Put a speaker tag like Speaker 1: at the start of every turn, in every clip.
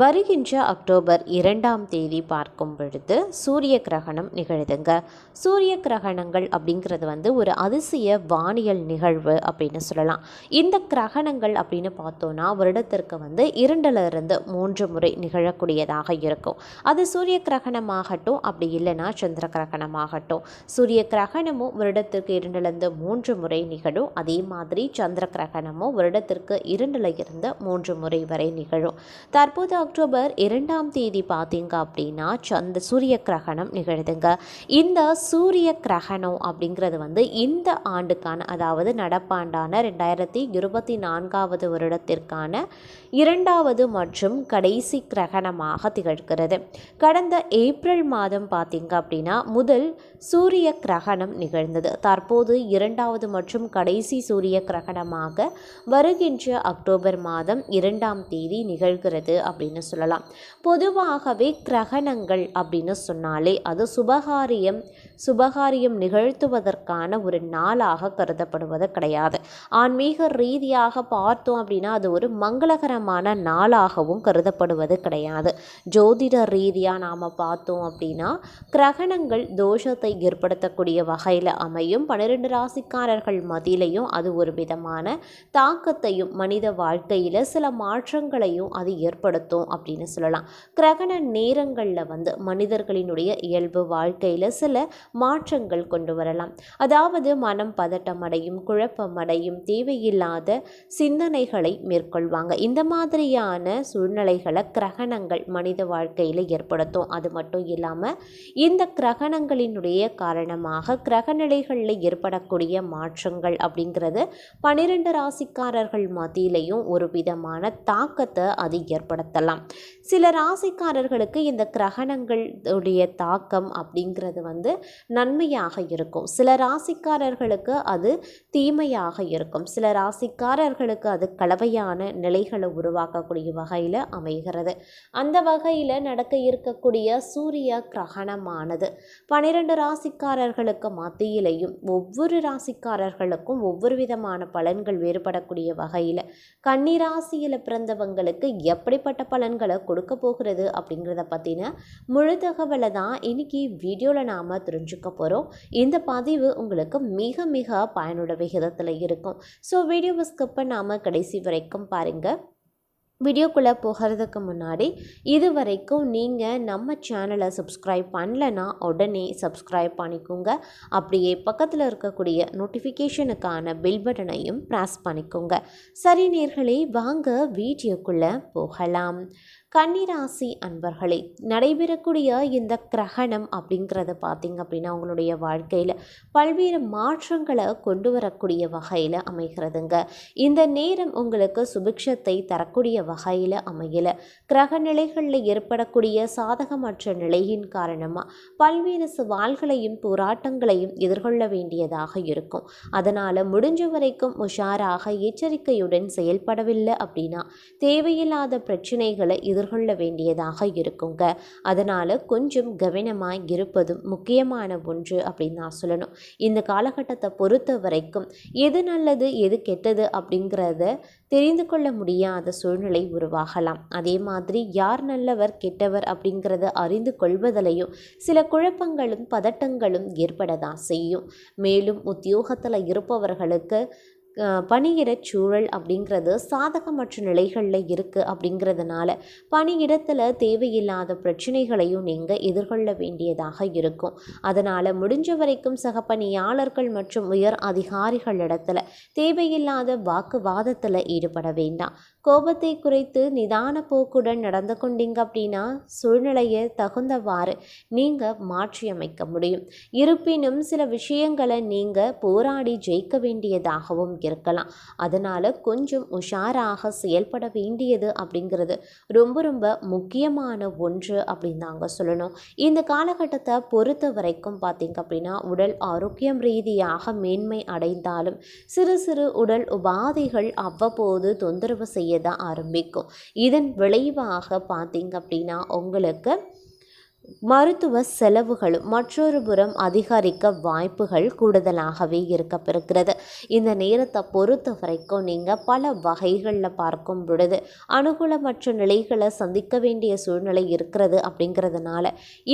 Speaker 1: வருகின்ற அக்டோபர் இரண்டாம் தேதி பார்க்கும் பொழுது சூரிய கிரகணம் நிகழுதுங்க. சூரிய கிரகணங்கள் அப்படிங்கிறது வந்து ஒரு அதிசய வானியல் நிகழ்வு அப்படின்னு சொல்லலாம். இந்த கிரகணங்கள் அப்படின்னு பார்த்தோன்னா வருடத்திற்கு வந்து இரண்டிலிருந்து மூன்று முறை நிகழக்கூடியதாக இருக்கும். அது சூரிய கிரகணமாகட்டும் அப்படி இல்லைன்னா சந்திர கிரகணமாகட்டும். சூரிய கிரகணமும் வருடத்திற்கு இரண்டிலிருந்து மூன்று முறை நிகழும். அதே மாதிரி சந்திர கிரகணமும் வருடத்திற்கு இரண்டுல இருந்து மூன்று முறை வரை நிகழும். தற்போது அக்டோபர் இரண்டாம் தேதி பார்த்தீங்க அப்படின்னா சந்த சூரிய கிரகணம் நிகழுதுங்க. இந்த சூரிய கிரகணம் அப்படிங்கிறது வந்து இந்த ஆண்டுக்கான அதாவது நடப்பாண்டான ரெண்டாயிரத்தி இருபத்தி நான்காவது வருடத்திற்கான இரண்டாவது மற்றும் கடைசி கிரகணமாக திகழ்கிறது. கடந்த ஏப்ரல் மாதம் பார்த்திங்க அப்படின்னா முதல் சூரிய கிரகணம் நிகழ்ந்தது. தற்போது இரண்டாவது மற்றும் கடைசி சூரிய கிரகணமாக வருகின்ற அக்டோபர் மாதம் இரண்டாம் தேதி நிகழ்கிறது அப்படின்னு சொல்லலாம். பொதுவாகவே கிரகணங்கள் அப்படின்னு சொன்னாலே அது சுபகாரியம் சுபகாரியம் நிகழ்த்துவதற்கான ஒரு நாளாக கருதப்படுவது கிடையாது. ஆன்மீக ரீதியாக பார்த்தோம் அப்படின்னா அது ஒரு மங்களகரமான நாளாகவும் கருதப்படுவது கிடையாது. ஜோதிட ரீதியாக நாம் பார்த்தோம் அப்படின்னா கிரகணங்கள் தோஷத்தை ஏற்படுத்தக்கூடிய வகையில் அமையும். பன்னிரெண்டு ராசிக்காரர்கள் மதியிலையும் அது ஒரு விதமான தாக்கத்தையும் மனித வாழ்க்கையில் சில மாற்றங்களையும் அது ஏற்படுத்தும் அப்படின்னு சொல்லலாம். கிரகண நேரங்களில் வந்து மனிதர்களினுடைய இயல்பு வாழ்க்கையில் சில மாற்றங்கள் கொண்டு வரலாம். அதாவது மனம் பதட்டமடையும் குழப்பமடையும் தேவையில்லாத சிந்தனைகளை மேற்கொள்வாங்க. இந்த மாதிரியான சூழ்நிலைகளை கிரகணங்கள் மனித வாழ்க்கையில் ஏற்படுத்தும். அது மட்டும் இல்லாமல் இந்த கிரகணங்களினுடைய காரணமாக கிரகநிலைகளில் ஏற்படக்கூடிய மாற்றங்கள் அப்படிங்கிறது பன்னிரெண்டு ராசிக்காரர்கள் மத்தியிலையும் ஒரு விதமான தாக்கத்தை அது ஏற்படுத்தலாம். சில ராசிக்காரர்களுக்கு இந்த கிரகணங்களுடைய தாக்கம் அப்படிங்கிறது வந்து நன்மையாக இருக்கும். சில ராசிக்காரர்களுக்கு அது தீமையாக இருக்கும். சில ராசிக்காரர்களுக்கு அது கலவையான நிலைகளை உருவாக்கக்கூடிய வகையில் அமைகிறது. அந்த வகையில் நடக்க இருக்கக்கூடிய சூரிய கிரகணமானது பன்னிரெண்டு ராசிக்காரர்களுக்கு மத்தியிலையும் ஒவ்வொரு ராசிக்காரர்களுக்கும் ஒவ்வொரு விதமான பலன்கள் வேறுபடக்கூடிய வகையில் கன்னிராசியில் பிறந்தவங்களுக்கு எப்படிப்பட்ட பலன்களை கொடுக்க போகிறது அப்படிங்கிறத பற்றின முழு தகவலை தான் இன்னைக்கு வீடியோவில் நாம் தெரிஞ்சுக்க போகிறோம் இந்த பதிவு உங்களுக்கு மிக மிக பயனுள்ள விகிதத்தில் இருக்கும். ஸோ வீடியோவை ஸ்கிப் பண்ணாமல் கடைசி வரைக்கும் பாருங்கள் வீடியோக்குள்ளே போகிறதுக்கு முன்னாடி இது வரைக்கும் நீங்கள் நம்ம சேனலை சப்ஸ்கிரைப் பண்ணலைன்னா உடனே சப்ஸ்கிரைப் பண்ணிக்கோங்க. அப்படியே பக்கத்தில் இருக்கக்கூடிய நோட்டிஃபிகேஷனுக்கான பில் பட்டனையும் ப்ரெஸ் பண்ணிக்கோங்க. சரி நேர்களே வாங்க வீடியோக்குள்ளே போகலாம். கன்னிராசி அன்பர்களே நடைபெறக்கூடிய இந்த கிரகணம் அப்படிங்கிறத பார்த்திங்க அப்படின்னா அவங்களுடைய வாழ்க்கையில் பல்வேறு மாற்றங்களை கொண்டு வரக்கூடிய வகையில் அமைகிறதுங்க. இந்த நேரம் உங்களுக்கு சுபிக்ஷத்தை தரக்கூடிய வகையில் அமையல. கிரக நிலைகளில் ஏற்படக்கூடிய சாதகமற்ற நிலையின் காரணமாக பல்வேறு சவால்களையும் போராட்டங்களையும் எதிர்கொள்ள வேண்டியதாக இருக்கும். அதனால் முடிஞ்ச வரைக்கும் உஷாராக எச்சரிக்கையுடன் செயல்படவில்லை அப்படின்னா தேவையில்லாத பிரச்சனைகளை எதிர்கொள்ள வேண்டியதாக இருக்குங்க. அதனால் கொஞ்சம் கவனமாக இருப்பதும் முக்கியமான ஒன்று அப்படின்னு நான் சொல்லணும். இந்த காலகட்டத்தை பொறுத்த வரைக்கும் எது நல்லது எது கெட்டது அப்படிங்கிறத தெரிந்து கொள்ள முடியாத சூழ்நிலை உருவாகலாம். அதே மாதிரி யார் நல்லவர் கெட்டவர் அப்படிங்கிறத அறிந்து கொள்வதிலையும் சில குழப்பங்களும் பதட்டங்களும் ஏற்படதான் செய்யும். மேலும் உத்தியோகத்தில் இருப்பவர்களுக்கு பணியிடச் சூழல் அப்படிங்கிறது சாதகமற்ற நிலைகளில் இருக்குது அப்படிங்கிறதுனால பணியிடத்தில் தேவையில்லாத பிரச்சனைகளையும் நீங்கள் எதிர்கொள்ள வேண்டியதாக இருக்கும். அதனால் முடிஞ்ச வரைக்கும் சக பணியாளர்கள் மற்றும் உயர் அதிகாரிகளிடத்தில் தேவையில்லாத வாக்குவாதத்தில் ஈடுபட வேண்டாம். கோபத்தை குறைத்து நிதான போக்குடன் நடந்து கொண்டீங்க அப்படின்னா சூழ்நிலையை தகுந்தவாறு நீங்கள் மாற்றியமைக்க முடியும். இருப்பினும் சில விஷயங்களை நீங்கள் போராடி ஜெயிக்க வேண்டியதாகவும் இருக்கலாம். அதனால் கொஞ்சம் உஷாராக செயல்பட வேண்டியது அப்படிங்கிறது ரொம்ப ரொம்ப முக்கியமான ஒன்று அப்படின்னு நாங்கள் சொல்லணும். இந்த காலகட்டத்தை பொறுத்த வரைக்கும் பார்த்திங்க அப்படின்னா உடல் ஆரோக்கியம் ரீதியாக மேன்மை அடைந்தாலும் சிறு சிறு உடல் உபாதைகள் அவ்வப்போது தொந்தரவு செய்ய தான் ஆரம்பிக்கும். இதன் விளைவாக பார்த்திங்க அப்படின்னா உங்களுக்கு மருத்துவ செலவுகளும் மற்றொரு புறம் அதிகரிக்க வாய்ப்புகள் கூடுதலாகவே இருக்கப்பெறுகிறது. இந்த நேரத்தை பொறுத்த வரைக்கும் நீங்கள் பல வகைகளில் பார்க்கும் பொழுது அனுகூலமற்ற நிலைகளை சந்திக்க வேண்டிய சூழ்நிலை இருக்கிறது அப்படிங்கிறதுனால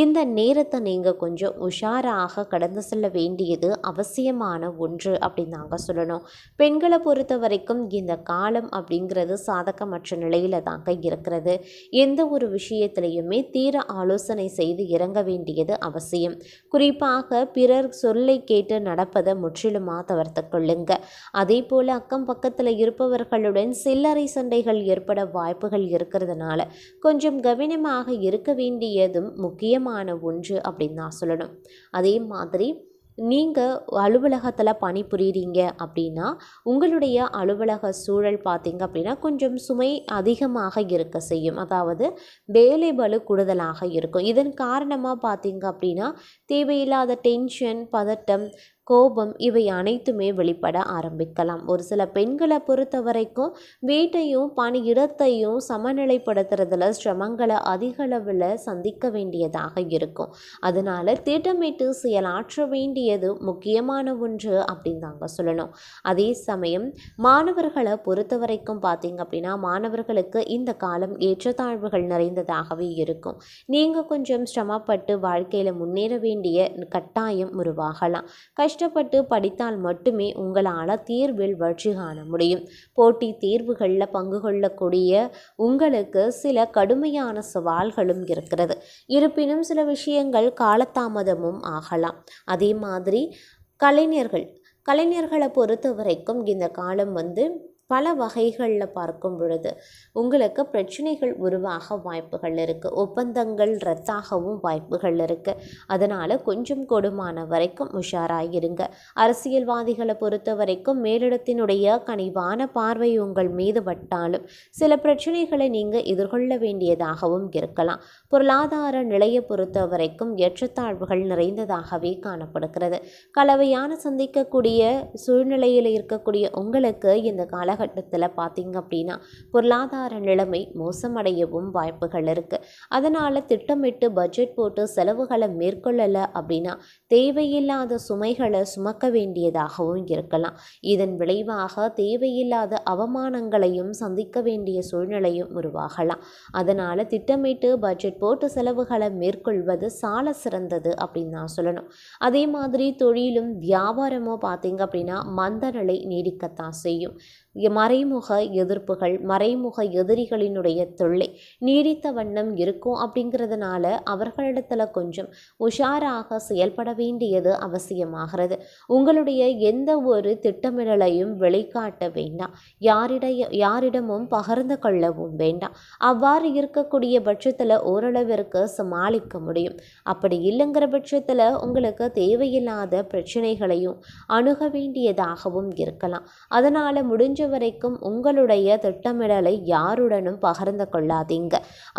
Speaker 1: இந்த நேரத்தை நீங்கள் கொஞ்சம் உஷாராக கடந்து செல்ல வேண்டியது அவசியமான ஒன்று அப்படின்னு நாங்கள் சொல்லணும். பெண்களை பொறுத்த வரைக்கும் இந்த காலம் அப்படிங்கிறது சாதகமற்ற நிலையில் தாங்க இருக்கிறது. எந்த ஒரு விஷயத்திலையுமே தீர ஆலோசனை செய்து இறங்க வேண்டியது அவசியம். குறிப்பாக பிறர் சொல்லை கேட்டு நடப்பதை முற்றிலுமாக தவிர்த்து கொள்ளுங்க. அதே போல் அக்கம் பக்கத்தில் இருப்பவர்களுடன் சில்லறை சண்டைகள் ஏற்பட வாய்ப்புகள் இருக்கிறதுனால கொஞ்சம் கவனமாக இருக்க வேண்டியதும் முக்கியமான ஒன்று அப்படின்னு நான் சொல்லணும். அதே மாதிரி நீங்கள் அலுவலகத்தில் பணிபுரியுறீங்க அப்படின்னா உங்களுடைய அலுவலக சூழல் பார்த்தீங்க அப்படின்னா கொஞ்சம் சுமை அதிகமாக இருக்க செய்யும். அதாவது வேலை பலு கூடுதலாக இருக்கும். இதன் காரணமாக பார்த்தீங்க அப்படின்னா தேவையில்லாத டென்ஷன் பதட்டம் கோபம் இவை அனைத்துமே வெளிப்பட ஆரம்பிக்கலாம். ஒரு சில பெண்களை பொறுத்த வரைக்கும் வீட்டையும் பணி இடத்தையும் சமநிலைப்படுத்துறதுல சிரமங்களை அதிக அளவில் சந்திக்க வேண்டியதாக இருக்கும். அதனால் திட்டமிட்டு செயலாற்ற வேண்டியது முக்கியமான ஒன்று அப்படின்னு தாங்க சொல்லணும். அதே சமயம் மாணவர்களை பொறுத்த வரைக்கும் பார்த்தீங்க அப்படின்னா மாணவர்களுக்கு இந்த காலம் ஏற்றத்தாழ்வுகள் நிறைந்ததாகவே இருக்கும். நீங்கள் கொஞ்சம் சிரமப்பட்டு வாழ்க்கையில் முன்னேற வேண்டிய கட்டாயம் உருவாகலாம். கஷ்ட கஷ்டப்பட்டு படித்தால் மட்டுமே உங்களால் தீர்வில் வெற்றி காண முடியும். போட்டி தேர்வுகளில் பங்கு கொள்ளக்கூடிய உங்களுக்கு சில கடுமையான சவால்களும் இருக்கிறது. இருப்பினும் சில விஷயங்கள் காலதாமதமும் ஆகலாம். அதே மாதிரி கலைஞர்கள் கலைஞர்களை பொறுத்த வரைக்கும் இந்த காலம் வந்து பல வகைகளில் பார்க்கும் பொழுது உங்களுக்கு பிரச்சனைகள் உருவாக வாய்ப்புகள் இருக்குது ஒப்பந்தங்கள் ரத்தாகவும் வாய்ப்புகள் இருக்குது அதனால் கொஞ்சம் கொடுமான வரைக்கும் உஷாராயிருங்க. அரசியல்வாதிகளை பொறுத்த வரைக்கும் மேலிடத்தினுடைய கனிவான பார்வை உங்கள் மீது பட்டாலும் சில பிரச்சனைகளை நீங்கள் எதிர்கொள்ள வேண்டியதாகவும் இருக்கலாம். பொருளாதார நிலையை பொறுத்த வரைக்கும் ஏற்றத்தாழ்வுகள் நிறைந்ததாகவே காணப்படுகிறது. கலவையான சந்திக்கக்கூடிய சூழ்நிலையில் இருக்கக்கூடிய உங்களுக்கு இந்த கால காலகட்டத்தில் பார்த்திங்க அப்படின்னா பொருளாதார நிலைமை மோசமடையவும் வாய்ப்புகள் இருக்குது அதனால் திட்டமிட்டு பட்ஜெட் போட்டு செலவுகளை மேற்கொள்ளலை அப்படின்னா தேவையில்லாத சுமைகளை சுமக்க வேண்டியதாகவும் இருக்கலாம். இதன் விளைவாக தேவையில்லாத அவமானங்களையும் சந்திக்க வேண்டிய சூழ்நிலையும் உருவாகலாம். அதனால் திட்டமிட்டு பட்ஜெட் போட்டு செலவுகளை மேற்கொள்வது சால சிறந்தது அப்படின்னு நான் சொல்லணும். அதே மாதிரி தொழிலும் வியாபாரமோ பார்த்தீங்க அப்படின்னா மந்த நிலை நீடிக்கத்தான் செய்யும். மறைமுக எதிர்ப்புகள் மறைமுக எதிரிகளினுடைய தொல்லை நீடித்த வண்ணம் இருக்கும் அப்படிங்கிறதுனால அவர்களிடத்துல கொஞ்சம் உஷாராக செயல்பட வேண்டியது அவசியமாகிறது. உங்களுடைய எந்த ஒரு திட்டமிடலையும் வெளிக்காட்ட வேண்டாம். யாரிடைய யாரிடமும் பகிர்ந்து கொள்ளவும் வேண்டாம். அவ்வாறு இருக்கக்கூடிய பட்சத்தில் ஓரளவிற்கு சமாளிக்க முடியும். அப்படி இல்லைங்கிற பட்சத்தில் உங்களுக்கு தேவையில்லாத பிரச்சனைகளையும் அணுக வேண்டியதாகவும் இருக்கலாம். அதனால் முடிஞ்ச வரைக்கும் உங்களுடைய திட்டமிடலை யாருடனும் பகிர்ந்து கொள்ளாதீங்க.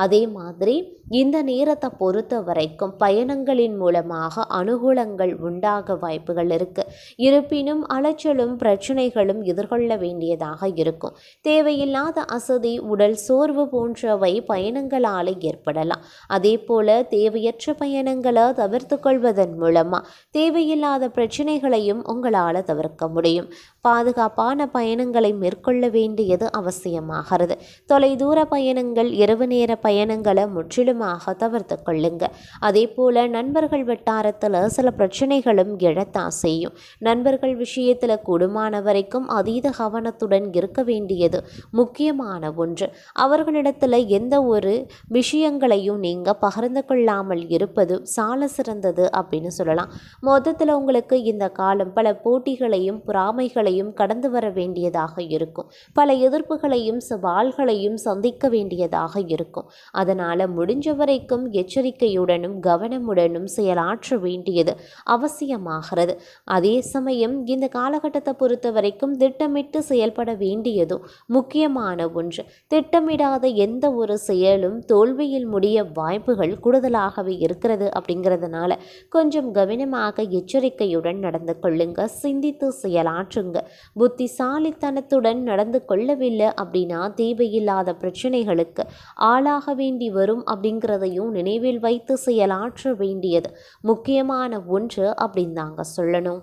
Speaker 1: அதே மாதிரி இந்த நேரத்தை பொறுத்த வரைக்கும் பயணங்களின் மூலமாக அனுகூலங்கள் உண்டாக வாய்ப்புகள் இருக்கு. இருப்பினும் அலைச்சலும் பிரச்சனைகளும் எதிர்கொள்ள வேண்டியதாக இருக்கும். தேவையில்லாத அசதி உடல் சோர்வு போன்றவை பயணங்களால் ஏற்படலாம். அதே போல தேவையற்ற பயணங்களை தவிர்த்து கொள்வதன் மூலமாக தேவையில்லாத பிரச்சனைகளையும் உங்களால் தவிர்க்க முடியும். பாதுகாப்பான பயணங்களை மேற்கொள்ள வேண்டியது அவசியமாகிறது. தொலைதூர பயணங்கள் இரவு நேர பயணங்களை முற்றிலுமாக தவிர்த்து கொள்ளுங்க. அதே போல் நண்பர்கள் வட்டாரத்தில் சில பிரச்சனைகளும் எழத்தான் செய்யும். நண்பர்கள் விஷயத்தில் கூடுமான வரைக்கும் அதீத கவனத்துடன் இருக்க வேண்டியது முக்கியமான ஒன்று. அவர்களிடத்தில் எந்த ஒரு விஷயங்களையும் நீங்கள் பகிர்ந்து கொள்ளாமல் இருப்பது சால சிறந்தது அப்படின்னு சொல்லலாம். மொத்தத்தில் உங்களுக்கு இந்த காலம் பல போட்டிகளையும் பொறாமைகளையும் கடந்து வர வேண்டியதாக இருக்கும். பல எதிர்ப்புகளையும் சவால்களையும் சந்திக்க வேண்டியதாக இருக்கும். அதனால் முடிஞ்ச வரைக்கும் எச்சரிக்கையுடனும் கவனமுடனும் செயலாற்ற வேண்டியது அவசியமாகிறது. அதே சமயம் இந்த காலகட்டத்தை பொறுத்த வரைக்கும் திட்டமிட்டு செயல்பட வேண்டியதும் முக்கியமான ஒன்று. திட்டமிடாத எந்த ஒரு செயலும் தோல்வியில் முடிய வாய்ப்புகள் கூடுதலாகவே இருக்கிறது அப்படிங்கிறதுனால கொஞ்சம் கவனமாக எச்சரிக்கையுடன் நடந்து கொள்ளுங்க சிந்தித்து செயலாற்றுங்க. புத்திசாலித்தனத்தை கவனத்துடன் நடந்து கொள்ளவில்லை அப்படின்னா தேவையில்லாத பிரச்சனைகளுக்கு ஆளாக வேண்டி வரும் அப்படிங்கிறதையும் நினைவில் வைத்து செயலாற்ற வேண்டியது முக்கியமான ஒன்று அப்படின்னு தாங்க சொல்லணும்.